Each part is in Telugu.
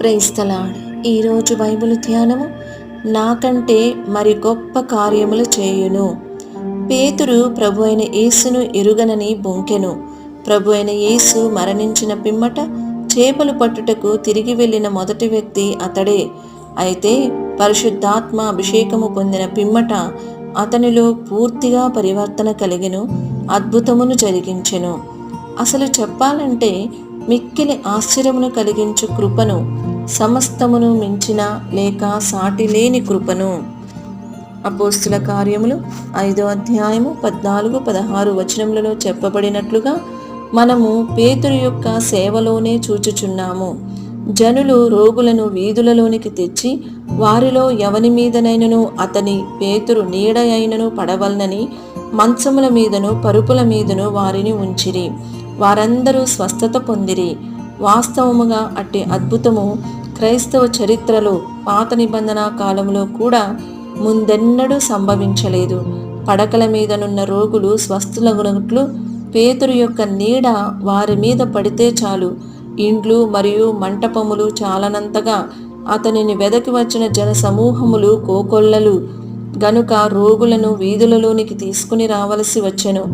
ప్రైస్తలాడ్. ఈరోజు బైబిల్ ధ్యానము నాకంటే మరి గొప్ప కార్యములు చేయును. పేతురు ప్రభు అయిన యేసును ఎరుగనని బొంకెను. ప్రభు అయిన యేసు మరణించిన పిమ్మట చేపలు పట్టుటకు తిరిగి వెళ్ళిన మొదటి వ్యక్తి అతడే. అయితే పరిశుద్ధాత్మ అభిషేకము పొందిన పిమ్మట అతనిలో పూర్తిగా పరివర్తన కలిగిను అద్భుతమును జరిగించెను. అసలు చెప్పాలంటే మిక్కిలి ఆశ్చర్యమును కలిగించు కృపను సమస్తమును మించిన లేక సాటి లేని కృపను. అపోస్తుల కార్యములు ఐదో అధ్యాయము పద్నాలుగు పదహారు వచనములలో చెప్పబడినట్లుగా మనము పేతురు యొక్క సేవలోనే చూచుచున్నాము. జనులు రోగులను వీధులలోనికి తెచ్చి వారిలో ఎవని మీదనైనను అతని పేతురు నీడ అయినను పడవలనని మంచముల మీదను పరుపుల మీదను వారిని ఉంచిరి. వారందరూ స్వస్థత పొందిరి. వాస్తవముగా అట్టి అద్భుతము క్రైస్తవ చరిత్రలో పాత నిబంధన కాలంలో కూడా ముందెన్నడూ సంభవించలేదు. పడకల మీదనున్న రోగులు స్వస్థులగునట్లు పేతురు యొక్క నీడ వారి మీద పడితే చాలు. ఇండ్లు మరియు మంటపములు చాలనంతగా అతనిని వెదకి వచ్చిన జన సమూహములు కోకొల్లలు. గనుక రోగులను వీధులలోనికి తీసుకుని రావలసి వచ్చెను.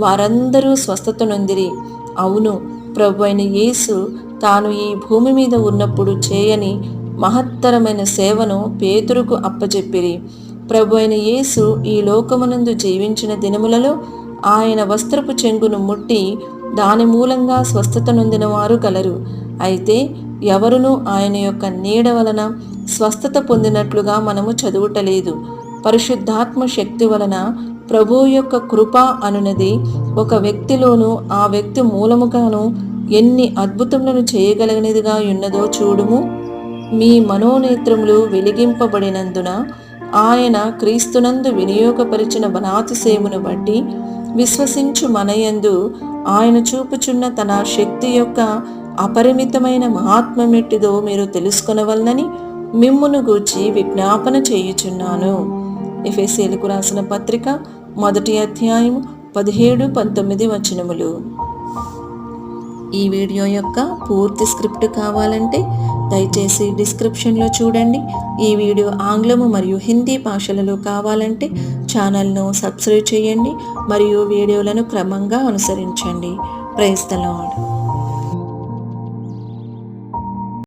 వారందరూ స్వస్థత నొందిరి అవును ప్రభు అయిన యేసు తాను ఈ భూమి మీద ఉన్నప్పుడు చేయని మహత్తరమైన సేవను పేతురుకు అప్పచెప్పిరి ప్రభు అయిన యేసు ఈ లోకమునందు జీవించిన దినములలో ఆయన వస్త్రపు చెంగును ముట్టి దాని మూలంగా స్వస్థత నొందిన వారు కలరు. అయితే ఎవరునూ ఆయన యొక్క నీడ వలన స్వస్థత పొందినట్లుగా మనము చదువుటలేదు. పరిశుద్ధాత్మ శక్తి వలన ప్రభు యొక్క కృప అనునది. ఒక వ్యక్తిలోను ఆ వ్యక్తి మూలముగాను ఎన్ని అద్భుతములను చేయగలిగినదిగా ఉన్నదో చూడుము. మీ మనోనేత్రములు వెలిగింపబడినందున ఆయన క్రీస్తునందు వినియోగపరిచిన బనాతిసేమును బట్టి విశ్వసించు మనయందు ఆయన చూపుచున్న తన శక్తి యొక్క అపరిమితమైన మహాత్మమెట్టిదో మీరు తెలుసుకొనవలనని మిమ్మును గూర్చి విజ్ఞాపన చేయుచున్నాను. ఎఫ్ఎస్ఏలకు రాసిన పత్రిక మొదటి అధ్యాయం పదిహేడు పంతొమ్మిది వచనములు. ఈ వీడియో యొక్క పూర్తి స్క్రిప్ట్ కావాలంటే దయచేసి డిస్క్రిప్షన్లో చూడండి. ఈ వీడియో ఆంగ్లము మరియు హిందీ భాషలలో కావాలంటే ఛానల్ను సబ్స్క్రైబ్ చేయండి మరియు వీడియోలను క్రమంగా అనుసరించండి. Praise the lord